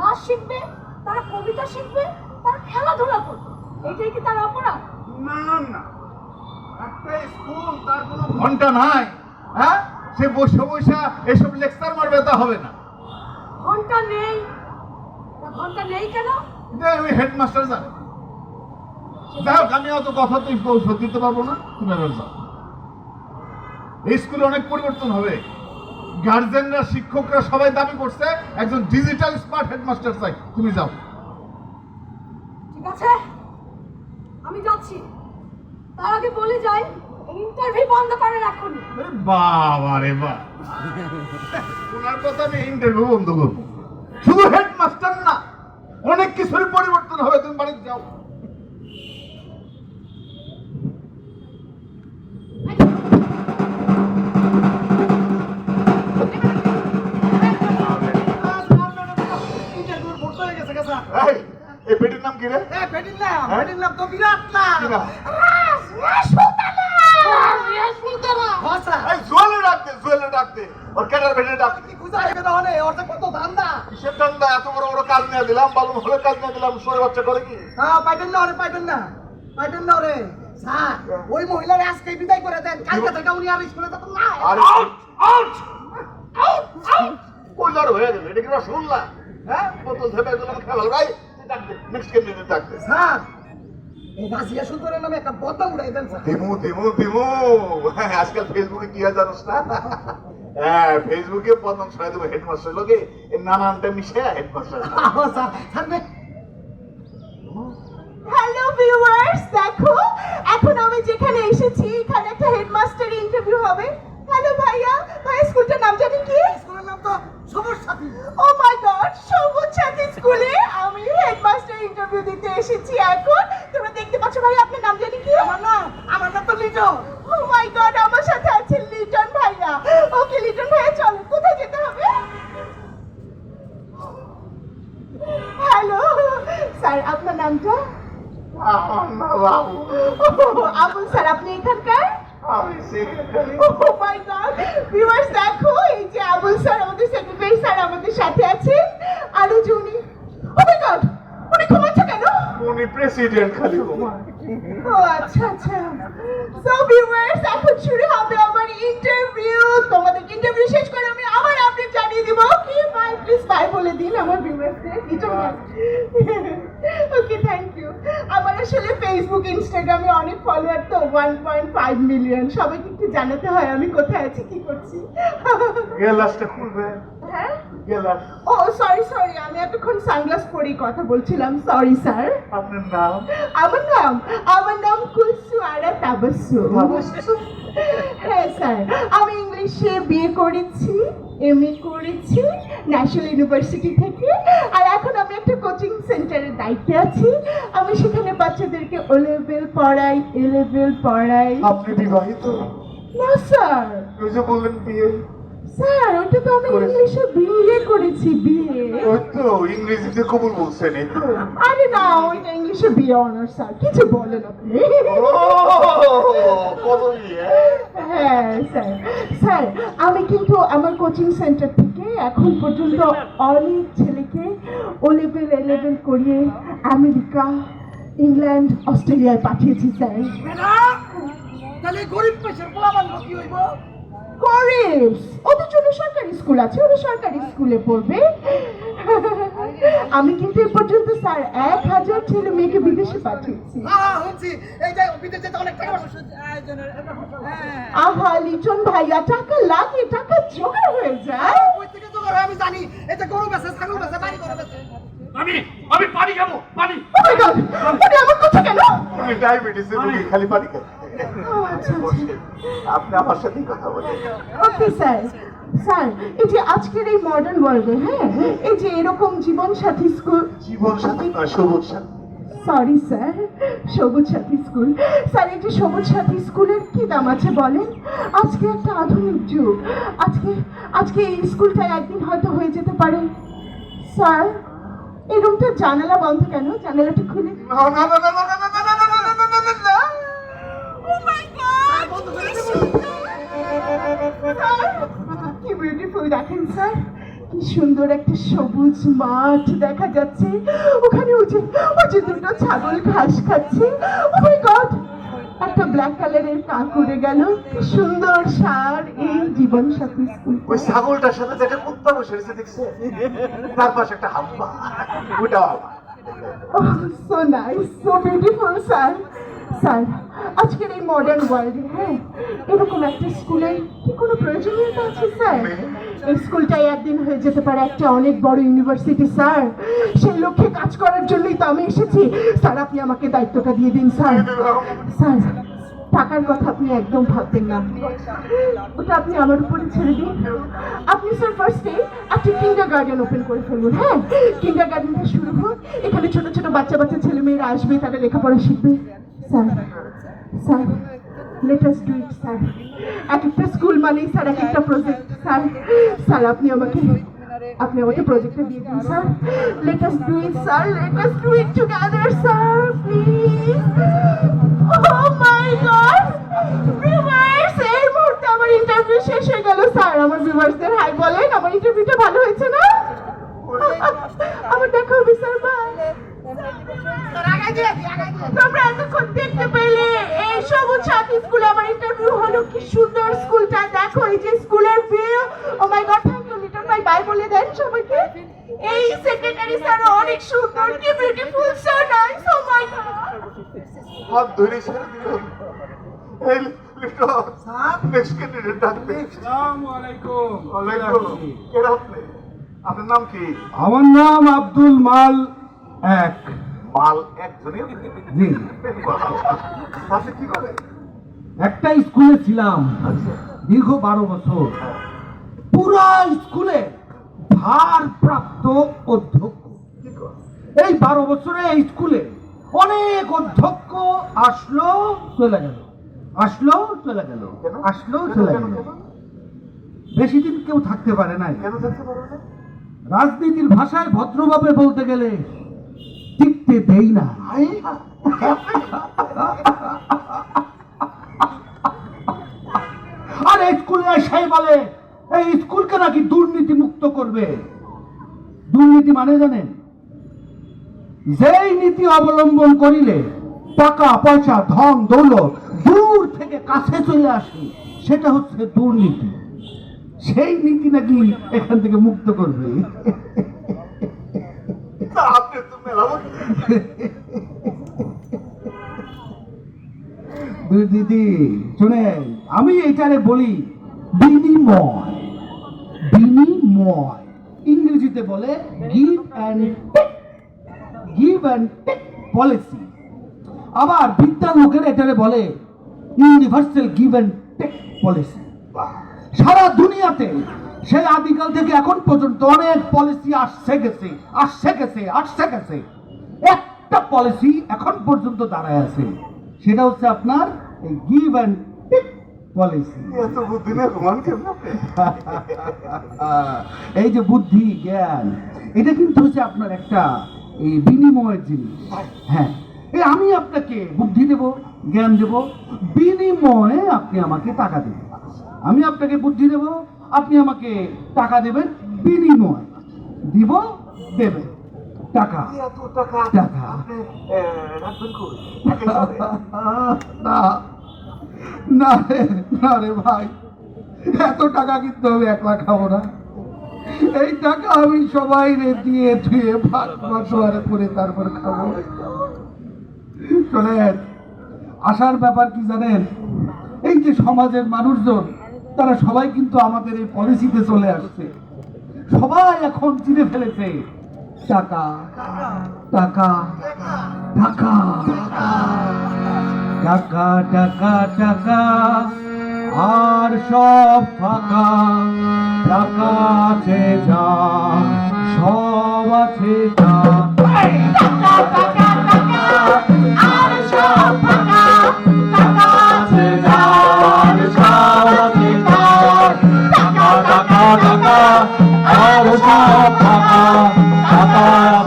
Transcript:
নাচ শিখবে তারা কবিতা শিখবে তারা খেলাধুলা করবে। এটাই কি তার অপরাধ? না না। একটা স্কুল তার কোনো ঘণ্টা নাই হ্যাঁ? সে বসে বসে এসব লেকচার মারবে তা হবে না। ঘণ্টা নেই। ঘণ্টা নেই কেন? আমি হেডমাস্টার জানি। যাই হোক আমি অত কথা তুই পৌঁছে দিতে পারব না। তুমি যাও। এই স্কুলে অনেক পরিবর্তন হবে। গার্জেনরা শিক্ষকরা সবাই দাবি করছে একজন ডিজিটাল স্মার্ট হেডমাস্টার চাই। তুমি যাও। ঠিক আছে? আমি যাচ্ছি। তার আগে বলে যাই ইন্টারভিউ বন্ধ করে রাখুন আরে বাবা রে বা। ওনার কথা আমি ইন্টারভিউ বন্ধ করব। শুধু হেডমাস্টার না অনেক কিছুরই পরিবর্তন হবে তুমি বাড়িতে যাও। এই পেটির নাম কি রে? এই পেটির নাম হ্যাঁ? নাম তো বিরাট নাম? রাস রাস সুলতানা ডাকতে জোলে ডাকতে। ওর কেটার ডাকতে কি বুঝা হবে তাহলে ওর তো কত ধান্দা। কিসের ধান্দা? এত বড় বড় কাজ নিয়ে দিলাম বালু হলে কাজ নিয়ে দিলাম সরে বাচ্চা করে কি? হ্যাঁ পাইটেন না ওরে পাইটেন না। পাইটেন না ওরে। স্যার হ্যাঁ। ওই মহিলার আজকে বিদায় করে উনি আর স্কুলে তো না। আউট আউট হয়ে গেল এটা হ্যাঁ? কত ঝেপে দিলাম খেলাল ভাই মিক্স কমিটি থাকবে। দেখো। এখন আমি যেখানে এসেছি এখানে একটা হেডমাস্টার ইন্টারভিউ হবে। হ্যালো ভাইয়া ভাই আপনার নামটা? আমার আবুল স্যার আপনি এখানকার? আমি secretary Oh my God! Viewers, দেখো এই যে আবুল স্যার আমাদের সেক্রেটারি স্যার আমাদের সাথে আছেন আরও যে ও মাই গড উনি ঘুমাচ্ছে কেন? উনি প্রেসিডেন্ট খালি। ও আচ্ছা আচ্ছা। সো ভিউয়ার্স এখন শুরু হবে আমার ইন্টারভিউ তোমাদের ইন্টারভিউ শেষ করে আমি আবার জানিয়ে দিব কি বাই প্লিজ বাই বলে দিন আমার ভিউয়ার্সদের ওকে থ্যাংক ইউ আমার আসলে ফেসবুক ইনস্টাগ্রামে অনেক ফলোয়ার তো ওয়ান পয়েন্ট ফাইভ মিলিয়ন সবাইকে একটু জানাতে হয় আমি কোথায় আছি কি করছি। গেলাসটা খুলবে। হ্যাঁ? গেলাস ও সরি সরি আমি এতক্ষণ সানগ্লাস পরেই কথা বলছিলাম সরি স্যার আপনার নাম? আমার নাম আমার নাম কুলসু আরা তাবাসু। হ্যাঁ স্যার আমি ইংলিশে বিয়ে করেছি এম করেছি ন্যাশনাল ইউনিভার্সিটি থেকে। আর এখন আমি একটা কোচিং সেন্টারের দায়িত্বে আছি। আমি সেখানে বাচ্চাদেরকে ও লেভেল পড়াই এ লেভেল পড়াই। আপনি বিবাহিত? না স্যার বললেন বিয়ে স্যার ওটা তো আমি। ইংলিশে বিয়ে করেছি বিয়ে। ওই তো ইংরেজিতে কবুল বলছেন এই তো আরে না ওইটা ইংলিশে বিয়ে অনার্স স্যার। কিছু বলেন আপনি। কত হ্যাঁ স্যার। স্যার আমি কিন্তু আমার কোচিং সেন্টার থেকে এখন পর্যন্ত অনেক ছেলেকে ও লেভেল এ লেভেল করিয়ে আমেরিকা ইংল্যান্ড অস্ট্রেলিয়ায় পাঠিয়েছি স্যার। তাহলে গরিব পেশের পোলাবান কি হইব। সরকারি স্কুল আছে ওরা সরকারি স্কুলে পড়বে। আমি কিন্তু এ পর্যন্ত স্যার এক হাজার ছেলে মেয়েকে বিদেশে পাঠিয়েছি। হ্যাঁ, হ্যাঁ, হ্যাঁ, আহা লিচন ভাইয়া টাকা লাগে টাকা জোগাড় হয়ে যায়। আমি জানি। এটা গরু বেসে ছাগল বেসে বাড়ি গরু বেসে আমি আমি পানি খাব পানি। ও মাই গড আমার কথা কেন? খালি পানি খাই। আচ্ছা, আচ্ছা। আপনি আমার সাথেই কথা বলেন। ওকে স্যার স্যার এই যে আজকের এই মডার্ন ওয়ার্ল্ডে হ্যাঁ এই যে এরকম জীবন সাথী স্কুল জীবন সাথী সবুজ সাথী সরি স্যার সবুজ সাথী স্কুল স্যার এই যে সবুজ সাথী স্কুলের কি দাম আছে বলেন? আজকে একটা আধুনিক যুগ। আজকে আজকে এই স্কুলটা একদিন হয়তো হয়ে যেতে পারে। স্যার এই রুমটা জানালা বন্ধ কেন? জানালাটা খুলে। না না না না না না স্যার? কি সুন্দর একটা সবুজ মাঠ দেখা যাচ্ছে। ওখানে ওই যে ওই যে দুটো ছাগল ঘাস খাচ্ছে। ও মাই গড একটা ব্ল্যাক কালারের কাক উড়ে গেল। কি সুন্দর সার এই জীবন সাথী স্কুল। ওই ছাগলটার সাথে যেটা কুত্তা বসে রয়েছে দেখছে তার পাশে একটা হাম্পা আমার। So nice so beautiful sir. Sir আজকের এই মডার্ন ওয়ার্ল্ডে হ্যাঁ এরকম একটা স্কুলের কি কোনো প্রয়োজনীয়তা আছে স্যার? স্কুলটাই একদিন হয়ে যেতে পারে। একটা অনেক বড় ইউনিভার্সিটি, স্যার। সেই লক্ষ্যে কাজ করার জন্যই তো আমি এসেছি। স্যার, আপনি আমাকে দায়িত্বটা দিয়ে দিন, স্যার। স্যার, টাকার কথা আপনি একদম ভাববেন না। ওটা আপনি আমার উপরে ছেড়ে দিন। আপনি, স্যার ফার্স্টে একটা কিন্ডার গার্ডেন ওপেন করে ফেলুন হ্যাঁ? কিন্ডার গার্ডেনটা শুরু হোক। এখানে ছোট ছোট বাচ্চা বাচ্চা ছেলে মেয়েরা আসবে, তারা লেখাপড়া শিখবে। Sir sir let us do it sir এক একটা স্কুল মানেই স্যার এক একটা প্রজেক্ট স্যার স্যার আপনি আমাকে আপনি আমাকে প্রজেক্টটা দিয়ে দিন sir let us do it sir let us do it together sir please oh my God viewers এই মুহূর্তে আমার ইন্টারভিউ শেষ হয়ে গেল স্যার আমার ভিউয়ার্সদের হাই বলেন আমার ইন্টারভিউটা ভালো হয়েছে না আমার দেখা হবে স্যার বাই তোমরা এতক্ষণ দেখতে পেলে এই সবুজ সাথী স্কুলে আমার ইন্টারভিউ হলো কি সুন্দর স্কুলটা দেখো এই যে স্কুলের view oh my God thank you little my bye বলে দেন সবাইকে এই সেক্রেটারি স্যার অনেক সুন্দর কি beautiful so nice oh my হাত ধরে ছেড়ে এই লিটো নেক্সট ক্যান্ডিডেট ডাকবে আসসালামু আলাইকুম। ওয়ালাইকুম। কে আপনি? আপনার নাম কি? আমার নাম আব্দুল মাল এক। মাল একজনই জি। আপনি কি করেন? একটা স্কুলে ছিলাম দীর্ঘ বারো বছর। পুরা স্কুলে ভারপ্রাপ্ত অধ্যক্ষ। এই বারো বছরে এই স্কুলে অনেক অধ্যক্ষ আসলো চলে গেল। আসলো চলে গেল। আসলো চলে গেল। বেশি দিন কেউ থাকতে পারে না কেন থাকতে পারো না রাজনীতির ভাষায় ভদ্রভাবে বলতে গেলে টিকতে দেই না। আর এই স্কুলে এসে বলে এই স্কুলকে নাকি দুর্নীতি মুক্ত করবে? দুর্নীতি মানে জানেন? যেই নীতি অবলম্বন করিলে টাকা পয়সা ধন দৌলত দূর থেকে কাছে চলে আসে সেটা হচ্ছে দুর্নীতি। সেই নীতি নাকি এখান থেকে মুক্ত করবে? দিদি শুনেন আমি এটারে বলি বিনিময়। বিনিময়। ইংরেজিতে বলে give and give and policy আবার বিদ্যার লোকের এটারে বলে universal give and take policy সারা দুনিয়াতে সেই আদিকাল থেকে এখন পর্যন্ত অনেক পলিসি আসছে গেছে আসছে গেছে আসছে গেছে। একটা পলিসি এখন পর্যন্ত দাঁড়ায় আছে। সেটা হচ্ছে আপনার এই গিভ অ্যান্ড পলিসি এত বুদ্ধি নেই ঘুমান এই যে বুদ্ধি জ্ঞান এটা কিন্তু হচ্ছে আপনার একটা এই বিনিময়ের জিনিস। হ্যাঁ এই আমি আপনাকে বুদ্ধি দেব জ্ঞান দেব বিনিময়ে আপনি আমাকে টাকা দেবেন। আমি আপনাকে বুদ্ধি দেব আপনি আমাকে টাকা দেবেন বিনিময় দিব দেবেন। টাকা। এত টাকা টাকা। না রে না রে ভাই, এত টাকা কিন্তু আমি একলা খাব না। এই টাকা আমি সবাই রে দিয়ে ধুয়ে ভাত মাসোয়ারে করে তারপর খাব। শোনেন আসার ব্যাপার কি জানেন? এই যে সমাজের মানুষজন, তারা সবাই কিন্তু আমাদের এই পলিসিতে চলে আসছে। সবাই এখন চিনে ফেলেছে, টাকা টাকা টাকা টাকা। টাকা টাকা আর সব ফাঁকা। টাকা আছে যা, সব আছে যা। আর সব ফাঁকা। টাকা আছে আর সব আছে যা। টাকা টাকা টাকা, আর সব ফাঁকা। টাকা